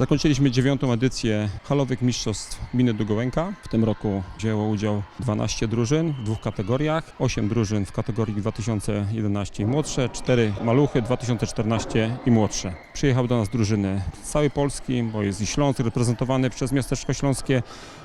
Zakończyliśmy dziewiątą edycję halowych mistrzostw gminy Długołęka. W tym roku wzięło udział 12 drużyn w dwóch kategoriach, 8 drużyn w kategorii 2011 i młodsze, 4 maluchy 2014 i młodsze. Przyjechały do nas drużyny z całej Polski, bo jest i Śląsk reprezentowany przez Miasteczko Śląskie,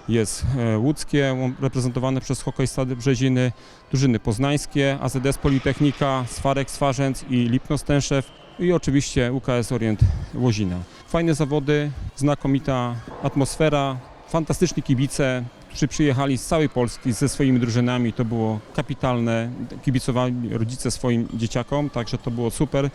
jest e, łódzkie reprezentowane przez Hokejstady Brzeziny, drużyny poznańskie, AZS Politechnika, Swarek Swarzędz i Lipno Stęszew i oczywiście UKS Orient Łozina. Fajne zawody, znakomita atmosfera, fantastyczni kibice, którzy przyjechali z całej Polski ze swoimi drużynami. To było kapitalne. Kibicowali rodzice swoim dzieciakom, także to było super.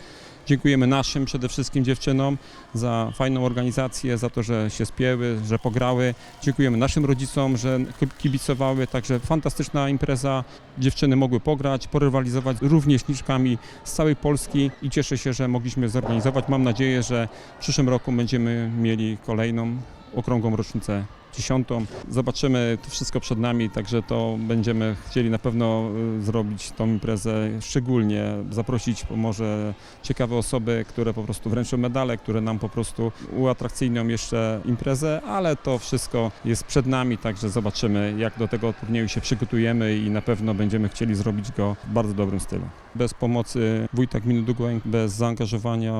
Dziękujemy naszym przede wszystkim dziewczynom za fajną organizację, za to, że się spięły, że pograły. Dziękujemy naszym rodzicom, że kibicowały, także fantastyczna impreza. Dziewczyny mogły pograć, porywalizować również niczkami z całej Polski i cieszę się, że mogliśmy zorganizować. Mam nadzieję, że w przyszłym roku będziemy mieli kolejną okrągłą rocznicę dziesiątą. Zobaczymy, to wszystko przed nami, także to będziemy chcieli na pewno y, zrobić tą imprezę szczególnie, zaprosić może ciekawe osoby, które po prostu wręczą medale, które nam po prostu uatrakcyjnią jeszcze imprezę, ale to wszystko jest przed nami, także zobaczymy, jak do tego turnieju się przygotujemy i na pewno będziemy chcieli zrobić go w bardzo dobrym stylu. Bez pomocy wójta gminy Dugłęk, bez zaangażowania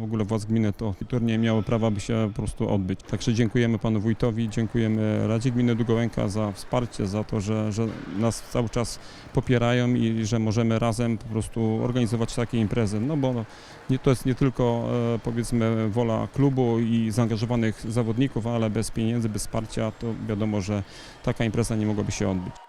w ogóle władz gminy, to turniej miało prawa by się po prostu odbyć. Także dziękujemy panu wójtowi, dziękujemy Radzie Gminy Długołęka za wsparcie, za to, że, że nas cały czas popierają i że możemy razem po prostu organizować takie imprezy, no bo nie, to jest nie tylko e, powiedzmy wola klubu i zaangażowanych zawodników, ale bez pieniędzy, bez wsparcia to wiadomo, że taka impreza nie mogłaby się odbyć.